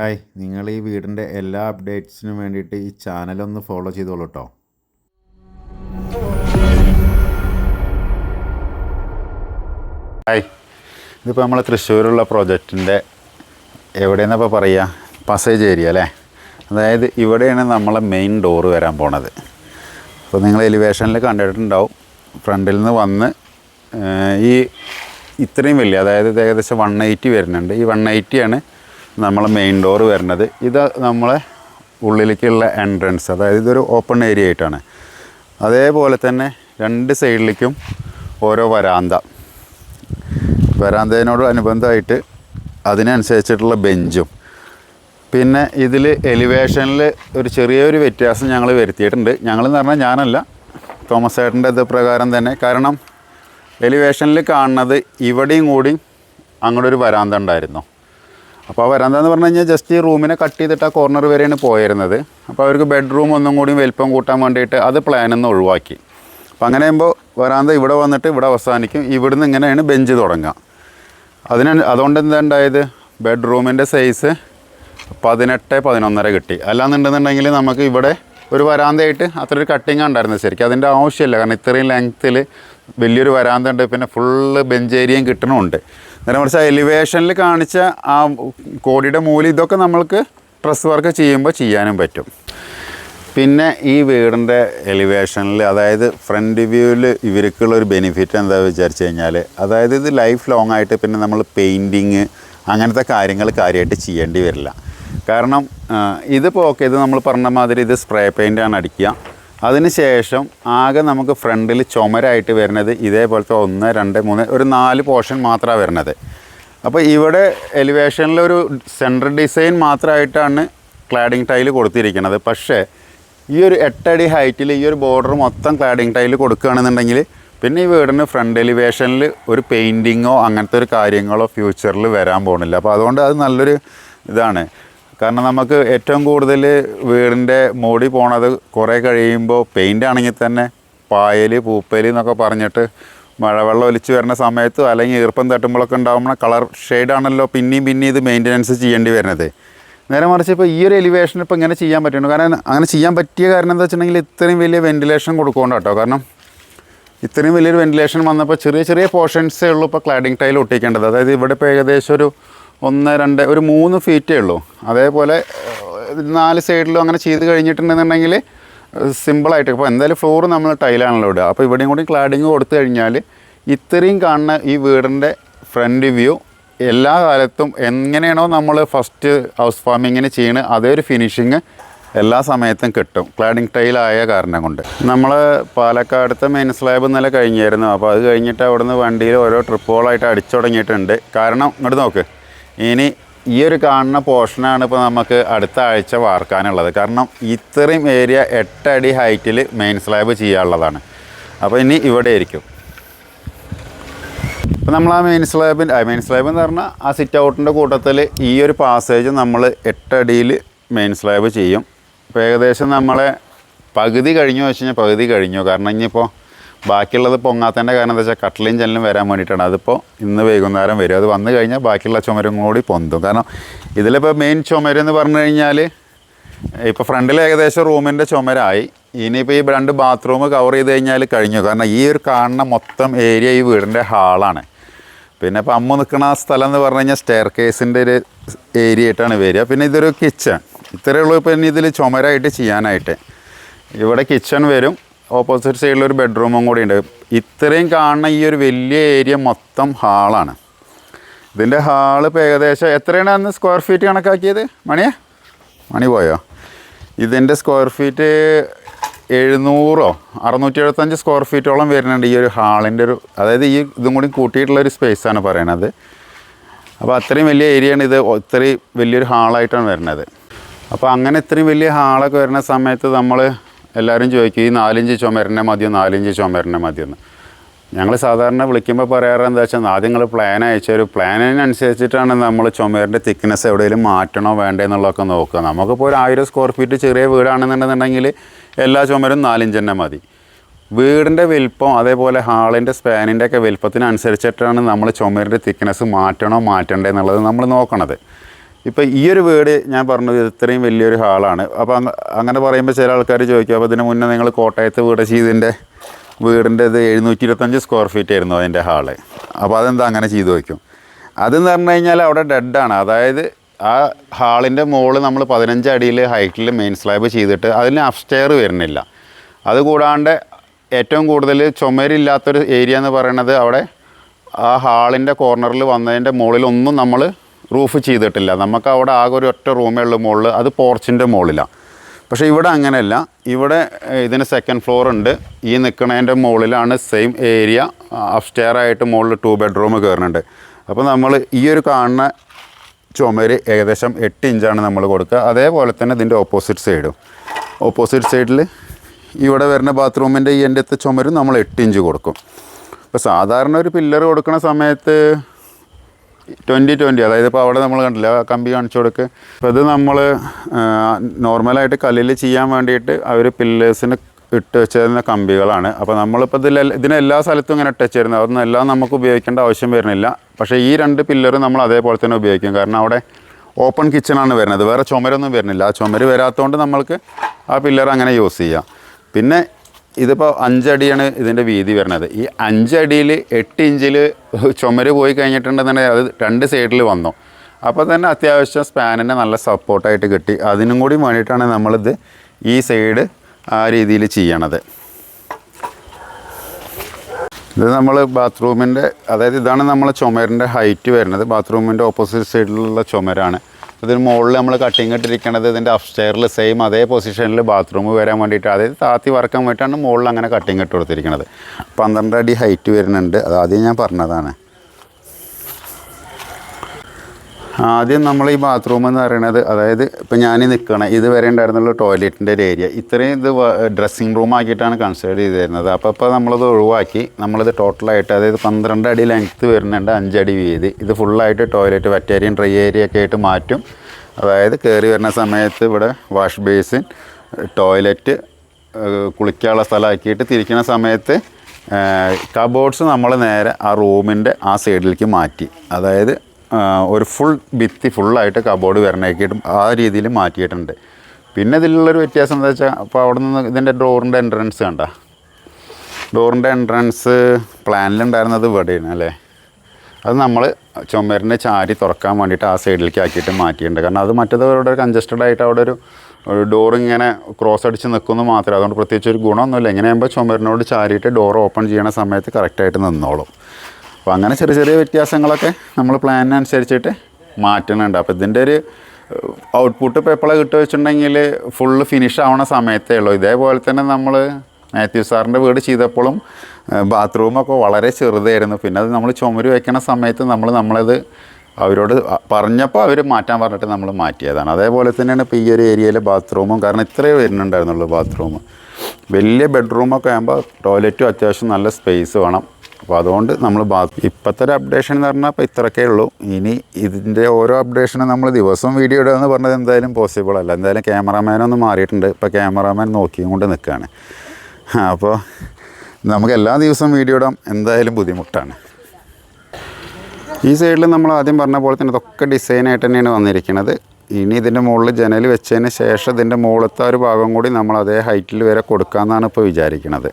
Hi നിങ്ങൾ ഈ വീടിന്റെ എല്ലാ അപ്ഡേറ്റ്സിനും വേണ്ടിയിട്ട് ഈ ചാനലൊന്ന് ഫോളോ ചെയ്തോളൂ കേട്ടോ ഹായ് ഇതിപ്പോൾ നമ്മൾ തൃശ്ശൂരുള്ള പ്രോജക്റ്റിന്റെ എവിടെയെന്നപ്പോൾ പറയുക പസേജ് ഏരിയ അല്ലേ? അതായത് ഇവിടെയാണ് നമ്മളെ മെയിൻ ഡോറ് വരാൻ പോണത്. അപ്പോൾ നിങ്ങൾ എലിവേഷനിൽ കണ്ടിട്ടുണ്ടാവും. ഫ്രണ്ടിൽ നിന്ന് വന്ന് ഈ ഇത്രയും വലിയ അതായത് ഏകദേശം വൺ എയ്റ്റി വരുന്നുണ്ട്. ഈ വൺ ആണ് നമ്മളെ മെയിൻ ഡോർ വരുന്നത്. ഇത് നമ്മളെ ഉള്ളിലേക്കുള്ള എൻട്രൻസ് അതായത് ഇതൊരു ഓപ്പൺ ഏരിയ ആയിട്ടാണ്. അതേപോലെ തന്നെ രണ്ട് സൈഡിലേക്കും ഓരോ വരാന്ത. വരാന്തയോട് അനുബന്ധമായിട്ട് അതിനനുസരിച്ചിട്ടുള്ള ബെഞ്ചും പിന്നെ ഇതിൽ എലിവേഷനിൽ ഒരു ചെറിയൊരു വ്യത്യാസം ഞങ്ങൾ വരുത്തിയിട്ടുണ്ട്. ഞങ്ങളെന്ന് പറഞ്ഞാൽ ഞാനല്ല തോമസ് ഏട്ടന്റെ ഇത് പ്രകാരം തന്നെ. കാരണം എലിവേഷനിൽ കാണുന്നത് ഇവിടെയും കൂടി അങ്ങോട്ട് ഒരു വരാന്ത ഉണ്ടായിരുന്നു. അപ്പോൾ വരാന്ത എന്ന് പറഞ്ഞു കഴിഞ്ഞാൽ ജസ്റ്റ് ഈ റൂമിനെ കട്ട് ചെയ്തിട്ട് ആ കോർണർ വരെയാണ് പോയിരുന്നത്. അപ്പോൾ അവർക്ക് ബെഡ്റൂം ഒന്നും കൂടി വലിപ്പം കൂട്ടാൻ വേണ്ടിയിട്ട് അത് പ്ലാനിൽ ഒഴിവാക്കി. അപ്പോൾ അങ്ങനെ ആകുമ്പോൾ വരാന്ത ഇവിടെ വന്നിട്ട് ഇവിടെ അവസാനിക്കും. ഇവിടുന്ന് ഇങ്ങനെയാണ് ബെഞ്ച് തുടങ്ങുക അതിന് അതുകൊണ്ട് എന്താ ഉണ്ടായത്? ബെഡ്റൂമിന്റെ സൈസ് പതിനെട്ട് പതിനൊന്നര കിട്ടി. അല്ലാന്നുണ്ടെന്നുണ്ടെങ്കിൽ നമുക്ക് ഇവിടെ ഒരു വരാന്തയായിട്ട് അത്ര ഒരു കട്ടിങ് ഉണ്ടായിരുന്നത് ശരിക്കും. അതിന്റെ ആവശ്യമില്ല. കാരണം ഇത്രയും ലെങ്ത്തിൽ വലിയൊരു വരാന്ത ഉണ്ട് പിന്നെ ഫുള്ള് ബെഞ്ച് ഏരിയയും കിട്ടണമുണ്ട് നേരെ മറിച്ച് എലിവേഷനിൽ കാണിച്ച ആ കോടിയുടെ മൂല്യം ഇതൊക്കെ നമ്മൾക്ക് ഡ്രസ് വർക്ക് ചെയ്യുമ്പോൾ ചെയ്യാനും പറ്റും. പിന്നെ ഈ വീടിന്റെ എലിവേഷനിൽ അതായത് ഫ്രണ്ട് വ്യൂവിൽ ഇവർക്കുള്ള ഒരു ബെനിഫിറ്റ് എന്താ വിചാരിച്ചു കഴിഞ്ഞാൽ അതായത് ഇത് ലൈഫ് ലോങ് ആയിട്ട് പിന്നെ നമ്മൾ പെയിന്റിങ് അങ്ങനത്തെ കാര്യങ്ങൾ കാര്യമായിട്ട് ചെയ്യേണ്ടി വരില്ല. കാരണം ഇതിപ്പോൾ ഓക്കെ ഇത് നമ്മൾ പറഞ്ഞ മാതിരി ഇത് സ്പ്രേ പെയിന്റാണ് അടിക്കുക. അതിനുശേഷം ആകെ നമുക്ക് ഫ്രണ്ടിൽ ചുമരായിട്ട് വരുന്നത് ഇതേപോലത്തെ ഒന്ന് രണ്ട് മൂന്ന് ഒരു നാല് പോർഷൻ മാത്രമാണ് വരുന്നത്. അപ്പോൾ ഇവിടെ എലിവേഷനിൽ ഒരു സെൻട്രൽ ഡിസൈൻ മാത്രമായിട്ടാണ് ക്ലാഡിങ് ടൈൽ കൊടുത്തിരിക്കുന്നത്. പക്ഷേ ഈ ഒരു എട്ടടി ഹൈറ്റിൽ ഈ ഒരു ബോർഡർ മൊത്തം ക്ലാഡിങ് ടൈൽ കൊടുക്കുകയാണെന്നുണ്ടെങ്കിൽ പിന്നെ ഈ വീടിന് ഫ്രണ്ട് എലിവേഷനിൽ ഒരു പെയിന്റിങ്ങോ അങ്ങനത്തെ ഒരു കാര്യങ്ങളോ ഫ്യൂച്ചറിൽ വരാൻ പോകുന്നില്ല. അപ്പോൾ അതുകൊണ്ട് അത് നല്ലൊരു ഇതാണ്. കാരണം നമുക്ക് ഏറ്റവും കൂടുതൽ വീടിന്റെ മോടി പോണത് കുറേ കഴിയുമ്പോൾ പെയിന്റ് ആണെങ്കിൽ തന്നെ പായൽ പൂപ്പൽ എന്നൊക്കെ പറഞ്ഞിട്ട് മഴവെള്ളം ഒലിച്ച് വരുന്ന സമയത്ത് അല്ലെങ്കിൽ ഈർപ്പം തട്ടുമ്പോഴൊക്കെ ഉണ്ടാകുമ്പോൾ കളർ ഷെയ്ഡാണല്ലോ പിന്നെയും പിന്നെയും ഇത് മെയിന്റനൻസ് ചെയ്യേണ്ടി വരുന്നത്. നേരെ മറിച്ച് ഇപ്പോൾ ഈ ഒരു എലിവേഷൻ ഇപ്പോൾ ഇങ്ങനെ ചെയ്യാൻ പറ്റുന്നു കാരണം അങ്ങനെ ചെയ്യാൻ പറ്റിയ കാരണം എന്താ വെച്ചിട്ടുണ്ടെങ്കിൽ ഇത്രയും വലിയ വെന്റിലേഷൻ കൊടുക്കുകൊണ്ട് കേട്ടോ. കാരണം ഇത്രയും വലിയൊരു വെന്റിലേഷൻ വന്നപ്പോൾ ചെറിയ ചെറിയ പോർഷൻസേ ഉള്ളൂ ഇപ്പോൾ ക്ലാഡിങ് ടൈൽ ഒട്ടിക്കേണ്ടത്. അതായത് ഇവിടെ ഇപ്പോൾ ഏകദേശം ഒരു ഒന്ന് രണ്ട് ഒരു മൂന്ന് ഫീറ്റേ ഉള്ളൂ. അതേപോലെ നാല് സൈഡിലും അങ്ങനെ ചെയ്ത് കഴിഞ്ഞിട്ടുണ്ടെന്നുണ്ടെങ്കിൽ സിമ്പിളായിട്ട് ഇപ്പോൾ എന്തായാലും ഫ്ലോർ നമ്മൾ ടൈലാണല്ലോ ഇടുക. അപ്പോൾ ഇവിടെയും കൂടി ക്ലാഡിങ് കൊടുത്തു കഴിഞ്ഞാൽ ഇത്രയും കാണുന്ന ഈ വീടിന്റെ ഫ്രണ്ട് വ്യൂ എല്ലാ കാലത്തും എങ്ങനെയാണോ നമ്മൾ ഫസ്റ്റ് ഹൗസ് ഫാമിങ്ങിന് ചെയ്യണത് അതേ ഒരു ഫിനിഷിങ് എല്ലാ സമയത്തും കിട്ടും. ക്ലാഡിങ് ടൈലായ കാരണം കൊണ്ട്. നമ്മൾ പാലക്കാടത്തെ മെയിൻ സ്ലാബ് ഇന്നലെ കഴിഞ്ഞായിരുന്നു. അപ്പോൾ അത് കഴിഞ്ഞിട്ട് അവിടുന്ന് വണ്ടിയിൽ ഓരോ ട്രിപ്പുകളായിട്ട് അടിച്ചു തുടങ്ങിയിട്ടുണ്ട് കാരണം ഇങ്ങോട്ട് നോക്ക്. ഇനി ഈ ഒരു കാണുന്ന പോർഷനാണ് ഇപ്പോൾ നമുക്ക് അടുത്ത ആഴ്ച വാർക്കാനുള്ളത്. കാരണം ഇത്രയും ഏരിയ എട്ടടി ഹൈറ്റിൽ മെയിൻ സ്ലാബ് ചെയ്യാനുള്ളതാണ്. അപ്പോൾ ഇനി ഇവിടെ ആയിരിക്കും. ഇപ്പം നമ്മൾ ആ മെയിൻ സ്ലാബിന്റെ മെയിൻ സ്ലാബ് എന്ന് പറഞ്ഞാൽ ആ സിറ്റ് ഔട്ടിന്റെ കൂട്ടത്തിൽ ഈ ഒരു പാസേജ് നമ്മൾ എട്ടടിയിൽ മെയിൻ സ്ലാബ് ചെയ്യും. ഇപ്പോൾ ഏകദേശം നമ്മളെ പകുതി കഴിഞ്ഞു വെച്ച് കഴിഞ്ഞാൽ പകുതി കഴിഞ്ഞു. കാരണം ഇനിയിപ്പോൾ ബാക്കിയുള്ളത് പൊങ്ങാത്തതിന്റെ കാരണം എന്താ വെച്ചാൽ കട്ടിലും ജനലും വരാൻ വേണ്ടിയിട്ടാണ്. അതിപ്പോൾ ഇന്ന് വൈകുന്നേരം വരും. അത് വന്നു കഴിഞ്ഞാൽ ബാക്കിയുള്ള ചുമരും കൂടി പൊന്തും. കാരണം ഇതിലിപ്പോൾ മെയിൻ ചുമരെന്ന് പറഞ്ഞു കഴിഞ്ഞാൽ ഇപ്പോൾ ഫ്രണ്ടിൽ ഏകദേശം റൂമിന്റെ ചുമരായി. ഇനിയിപ്പോൾ ഈ രണ്ട് ബാത്റൂം കവർ ചെയ്ത് കഴിഞ്ഞാൽ കഴിഞ്ഞു. കാരണം ഈ ഒരു കാണുന്ന മൊത്തം ഏരിയ ഈ വീടിന്റെ ഹാളാണ് പിന്നെ ഇപ്പോൾ അമ്മ നിൽക്കുന്ന ആ സ്ഥലം എന്ന് പറഞ്ഞു കഴിഞ്ഞാൽ സ്റ്റെയർ കേസിന്റെ ഒരു ഏരിയ ആയിട്ടാണ് വരിക. പിന്നെ ഇതൊരു കിച്ചൺ ഇത്രയേ ഉള്ളൂ ഇപ്പോൾ ഇനി ഇതിൽ ചുമരായിട്ട് ചെയ്യാനായിട്ട്. ഇവിടെ കിച്ചൺ വരും. ഓപ്പോസിറ്റ് സൈഡിൽ ഒരു ബെഡ്റൂമും കൂടി ഉണ്ട്. ഇത്രയും കാണുന്ന ഈ ഒരു വലിയ ഏരിയ മൊത്തം ഹാളാണ് ഇതിന്റെ ഹാൾ ഇപ്പോൾ ഏകദേശം എത്രയാണ് അന്ന് സ്ക്വയർ ഫീറ്റ് കണക്കാക്കിയത്? മണിയെ? മണി പോയോ? ഇതിന്റെ സ്ക്വയർ ഫീറ്റ് എഴുന്നൂറോ? അറുന്നൂറ്റി എഴുപത്തഞ്ച് സ്ക്വയർ ഫീറ്റോളം വരുന്നുണ്ട് ഈ ഒരു ഹാളിന്റെ ഒരു അതായത് ഈ ഇതും കൂടി കൂട്ടിയിട്ടുള്ള ഒരു സ്പേസാണ് പറയണത്. അപ്പോൾ അത്രയും വലിയ ഏരിയയാണ് ഇത്. ഇത്രയും വലിയൊരു ഹാളായിട്ടാണ് വരുന്നത്. അപ്പോൾ അങ്ങനെ ഇത്രയും വലിയ ഹാളൊക്കെ വരുന്ന സമയത്ത് നമ്മൾ എല്ലാവരും ചോദിക്കും ഈ നാലിഞ്ച് ചുമരനെ മതിയോ നാലിഞ്ച് ചുമരനെ മതിയെന്ന് ഞങ്ങൾ സാധാരണ വിളിക്കുമ്പോൾ പറയാറ് എന്താ വെച്ചാൽ ആദ്യം നിങ്ങൾ പ്ലാൻ അയച്ചൊരു പ്ലാനിനനുസരിച്ചിട്ടാണ് നമ്മൾ ചുമരിന്റെ തിക്നെസ് എവിടെയെങ്കിലും മാറ്റണോ വേണ്ടേ എന്നുള്ളതൊക്കെ നോക്കുക. നമുക്കിപ്പോൾ ഒരു ആയിരം സ്ക്വയർ ഫീറ്റ് ചെറിയ വീടാണെന്നുണ്ടെന്നുണ്ടെങ്കിൽ എല്ലാ ചുമരും നാലിഞ്ച് തന്നെ മതി. വീടിന്റെ വലിപ്പം അതേപോലെ ഹാളിന്റെ സ്പാനിന്റെ ഒക്കെ വലിപ്പത്തിനനുസരിച്ചിട്ടാണ് നമ്മൾ ചുമരിന്റെ തിക്നെസ് മാറ്റണോ മാറ്റണ്ടേ എന്നുള്ളത് നമ്മൾ നോക്കണത്. ഇപ്പോൾ ഈ ഒരു വീട് ഞാൻ പറഞ്ഞത് ഇത്രയും വലിയൊരു ഹാളാണ്. അപ്പോൾ അങ്ങ- അങ്ങനെ പറയുമ്പോൾ ചില ആൾക്കാർ ചോദിക്കും അപ്പോൾ ഇതിന് മുന്നേ നിങ്ങൾ കോട്ടയത്ത് വീട് ചെയ്തിന്റെ വീടിന്റെ ഇത് എഴുന്നൂറ്റി ഇരുപത്തഞ്ച് സ്ക്വയർ ഫീറ്റ് ആയിരുന്നു അതിന്റെ ഹാൾ. അപ്പോൾ അതെന്താ അങ്ങനെ ചെയ്തു വയ്ക്കും അതെന്ന് പറഞ്ഞു കഴിഞ്ഞാൽ അവിടെ ഡെഡാണ് അതായത് ആ ഹാളിന്റെ മുകളിൽ നമ്മൾ പതിനഞ്ച് അടിയിൽ ഹൈറ്റിൽ മെയിൻ സ്ലാബ് ചെയ്തിട്ട് അതിന് അപ്സ്റ്റെയർ വരുന്നില്ല. അതുകൂടാണ്ട് ഏറ്റവും കൂടുതൽ ചുമരില്ലാത്തൊരു ഏരിയ എന്ന് പറയുന്നത് അവിടെ ആ ഹാളിന്റെ കോർണറിൽ വന്നതിന്റെ മുകളിലൊന്നും നമ്മൾ റൂഫ് ചെയ്തിട്ടില്ല. നമുക്ക് അവിടെ ആകെ ഒരു ഒറ്റ റൂമേ ഉള്ളൂ മുകളിൽ അത് പോർച്ചിന്റെ മുകളിലാണ് പക്ഷേ ഇവിടെ അങ്ങനെയല്ല. ഇവിടെ ഇതിന് സെക്കൻഡ് ഫ്ലോർ ഉണ്ട്. ഈ നിൽക്കുന്നതിന്റെ മുകളിലാണ് സെയിം ഏരിയ അപ്സ്റ്റെയർ ആയിട്ട് മുകളിൽ ടു ബെഡ്റൂം കയറുന്നുണ്ട് അപ്പോൾ നമ്മൾ ഈ ഒരു കാണുന്ന ചുമര് ഏകദേശം എട്ട് ഇഞ്ചാണ് നമ്മൾ കൊടുക്കുക. അതേപോലെ തന്നെ ഇതിന്റെ ഓപ്പോസിറ്റ് സൈഡും ഓപ്പോസിറ്റ് സൈഡിൽ ഇവിടെ വരുന്ന ബാത്റൂമിന്റെ ഈ എന്റെ ചുമരും നമ്മൾ എട്ട് ഇഞ്ച് കൊടുക്കും. ഇപ്പോൾ സാധാരണ ഒരു പില്ലർ കൊടുക്കുന്ന സമയത്ത് ട്വന്റി ട്വന്റി അതായത് ഇപ്പോൾ അവിടെ നമ്മൾ കണ്ടില്ല കമ്പി കാണിച്ചു കൊടുക്ക്. അപ്പോൾ ഇത് നമ്മൾ നോർമലായിട്ട് കല്ലിൽ ചെയ്യാൻ വേണ്ടിയിട്ട് അവർ പില്ലേഴ്സിന് ഇട്ട് വെച്ചിരുന്ന കമ്പികളാണ്. അപ്പോൾ നമ്മളിപ്പോൾ ഇതിൽ ഇതിനെ എല്ലാ സ്ഥലത്തും ഇങ്ങനെ ഇട്ട് വെച്ചിരുന്നത്. അതൊന്നും എല്ലാം നമുക്ക് ഉപയോഗിക്കേണ്ട ആവശ്യം വരുന്നില്ല. പക്ഷേ ഈ രണ്ട് പില്ലർ നമ്മൾ അതേപോലെ തന്നെ ഉപയോഗിക്കും. കാരണം അവിടെ ഓപ്പൺ കിച്ചണാണ് വരുന്നത്. വേറെ ചുമരൊന്നും വരുന്നില്ല. ആ ചുമര് വരാത്തതുകൊണ്ട് നമ്മൾക്ക് ആ പില്ലർ അങ്ങനെ യൂസ് ചെയ്യാം. പിന്നെ ഇതിപ്പോൾ അഞ്ചടിയാണ് ഇതിന്റെ വീതി വരുന്നത്. ഈ അഞ്ചടിയിൽ എട്ട് ഇഞ്ചിൽ ചുമര് പോയി കഴിഞ്ഞിട്ടുണ്ടെന്നുണ്ടെങ്കിൽ അത് രണ്ട് സൈഡിൽ വന്നു. അപ്പോൾ തന്നെ അത്യാവശ്യം സ്പാനിനെ നല്ല സപ്പോർട്ടായിട്ട് കിട്ടി. അതിനും കൂടി വേണ്ടിയിട്ടാണ് നമ്മളിത് ഈ സൈഡ് ആ രീതിയിൽ ചെയ്യണത്. ഇത് നമ്മൾ ബാത്റൂമിന്റെ അതായത് ഇതാണ് നമ്മളെ ചുമരിന്റെ ഹൈറ്റ് വരുന്നത്. ബാത്റൂമിന്റെ ഓപ്പോസിറ്റ് സൈഡിലുള്ള ചുമരാണ്. ഇതിന് മുകളിൽ നമ്മൾ കട്ടിങ് ഇട്ടിരിക്കണത് ഇതിന്റെ അപ്സ്റ്റെയറിൽ സെയിം അതേ പൊസിഷനിൽ ബാത്റൂം വരാൻ വേണ്ടിയിട്ട് അതായത് താത്തി വറക്കാൻ വേണ്ടിയിട്ടാണ് മുകളിൽ അങ്ങനെ കട്ടിങ് ഇട്ട് കൊടുത്തിരിക്കുന്നത് പന്ത്രണ്ട് അടി ഹൈറ്റ് വരുന്നുണ്ട്. അത് ആദ്യം ഞാൻ പറഞ്ഞതാണ്. ആദ്യം നമ്മൾ ഈ ബാത്റൂം എന്ന് പറയുന്നത് അതായത് ഇപ്പം ഞാൻ നിൽക്കണം ഇതുവരെ ഉണ്ടായിരുന്നുള്ള ടോയ്ലറ്റിന്റെ ഒരു ഏരിയ ഇത്രയും ഇത് ഡ്രസ്സിങ് റൂം ആക്കിയിട്ടാണ് കൺസിഡർ ചെയ്തിരുന്നത്. അപ്പോൾ ഇപ്പോൾ നമ്മളത് ഒഴിവാക്കി നമ്മളിത് ടോട്ടലായിട്ട് അതായത് പന്ത്രണ്ട് അടി ലെങ്ത്ത് വരുന്നുണ്ട് അഞ്ചടി വീതി. ഇത് ഫുള്ളായിട്ട് ടോയ്ലറ്റ് വറ്റേരിയും ഡ്രൈ ഏരിയ ഒക്കെ ആയിട്ട് മാറ്റും. അതായത് കയറി വരുന്ന സമയത്ത് ഇവിടെ വാഷ് ബേസിൻ ടോയ്ലറ്റ് കുളിക്കാനുള്ള സ്ഥലമാക്കിയിട്ട് തിരിക്കുന്ന സമയത്ത് കബോർഡ്സ് നമ്മൾ നേരെ ആ റൂമിന്റെ ആ സൈഡിലേക്ക് മാറ്റി. അതായത് ഒരു ഫുൾ ഭിത്തി ഫുള്ളായിട്ട് കബോർഡ് വരണേക്കിട്ടും ആ രീതിയിൽ മാറ്റിയിട്ടുണ്ട്. പിന്നെ ഇതിലുള്ളൊരു വ്യത്യാസം എന്താ വെച്ചാൽ അപ്പോൾ അവിടെ നിന്ന് ഇതിന്റെ ഡോറിന്റെ എൻട്രൻസ് കണ്ട? ഡോറിന്റെ എൻട്രൻസ് പ്ലാനിലുണ്ടായിരുന്നത് ഇവിടെയാണ് അല്ലേ? അത് നമ്മൾ ചുമരിന്റെ ചാരി തുറക്കാൻ വേണ്ടിയിട്ട് ആ സൈഡിലേക്ക് ആക്കിയിട്ട് മാറ്റിയിട്ടുണ്ട്. കാരണം അത് മറ്റേത് അവിടെ കൺജസ്റ്റഡ് ആയിട്ട് അവിടെ ഒരു ഡോർ ഇങ്ങനെ ക്രോസ് അടിച്ച് നിൽക്കുന്നു മാത്രമേ. അതുകൊണ്ട് പ്രത്യേകിച്ച് ഒരു ഗുണമൊന്നുമില്ല. എങ്ങനെയാകുമ്പോൾ ചുമരിനോട് ചാരിയിട്ട് ഡോർ ഓപ്പൺ ചെയ്യണ സമയത്ത് കറക്റ്റായിട്ട് നിന്നോളും. അപ്പോൾ അങ്ങനെ ചെറിയ ചെറിയ വ്യത്യാസങ്ങളൊക്കെ നമ്മൾ പ്ലാനിനനുസരിച്ചിട്ട് മാറ്റുന്നുണ്ട് അപ്പോൾ ഇതിന്റെ ഒരു ഔട്ട്പുട്ട് ഇപ്പോൾ എപ്പോഴാണ് കിട്ടുക വെച്ചിട്ടുണ്ടെങ്കിൽ ഫുള്ള് ഫിനിഷ് ആവണ സമയത്തേ ഉള്ളൂ. ഇതേപോലെ തന്നെ നമ്മൾ മാത്യു സാറിന്റെ വീട് ചെയ്തപ്പോഴും ബാത്റൂമൊക്കെ വളരെ ചെറുതായിരുന്നു. പിന്നെ അത് നമ്മൾ ചുമര് വയ്ക്കണ സമയത്ത് നമ്മൾ നമ്മളത് അവരോട് പറഞ്ഞപ്പോൾ അവർ മാറ്റാൻ പറഞ്ഞിട്ട് നമ്മൾ മാറ്റിയതാണ്. അതേപോലെ തന്നെയാണ് ഇപ്പോൾ ഈ ഒരു ഏരിയയിലെ ബാത്റൂമും കാരണം ഇത്രയേ വരുന്നുണ്ടായിരുന്നുള്ളൂ ബാത്റൂം വലിയ ബെഡ്റൂമൊക്കെ ആകുമ്പോൾ ടോയ്ലറ്റും അത്യാവശ്യം നല്ല സ്പേസ് വേണം. അപ്പോൾ അതുകൊണ്ട് നമ്മൾ ഇപ്പോഴത്തെ ഒരു അപ്ഡേഷൻ എന്ന് പറഞ്ഞാൽ ഇപ്പോൾ ഇത്രയൊക്കെ ഉള്ളൂ. ഇനി ഇതിന്റെ ഓരോ അപ്ഡേഷനും നമ്മൾ ദിവസവും വീഡിയോ ഇടുക എന്ന് പറഞ്ഞത് എന്തായാലും പോസിബിൾ അല്ല. എന്തായാലും ക്യാമറാമാനൊന്ന് മാറിയിട്ടുണ്ട്. ഇപ്പോൾ ക്യാമറാമാൻ നോക്കിയും കൊണ്ട് നിൽക്കുകയാണ് അപ്പോൾ നമുക്ക് എല്ലാ ദിവസവും വീഡിയോ ഇടാം. എന്തായാലും ബുദ്ധിമുട്ടാണ്. ഈ സൈഡിൽ നമ്മൾ ആദ്യം പറഞ്ഞ പോലെ തന്നെ ഇതൊക്കെ ഡിസൈനായിട്ട് തന്നെയാണ് വന്നിരിക്കുന്നത്. ഇനി ഇതിന്റെ മുകളിൽ ജനൽ വെച്ചതിന് ശേഷം ഇതിന്റെ മുകളിലത്തെ ഒരു ഭാഗം കൂടി നമ്മൾ അതേ ഹൈറ്റിൽ വരെ കൊടുക്കാമെന്നാണ് ഇപ്പോൾ വിചാരിക്കുന്നത്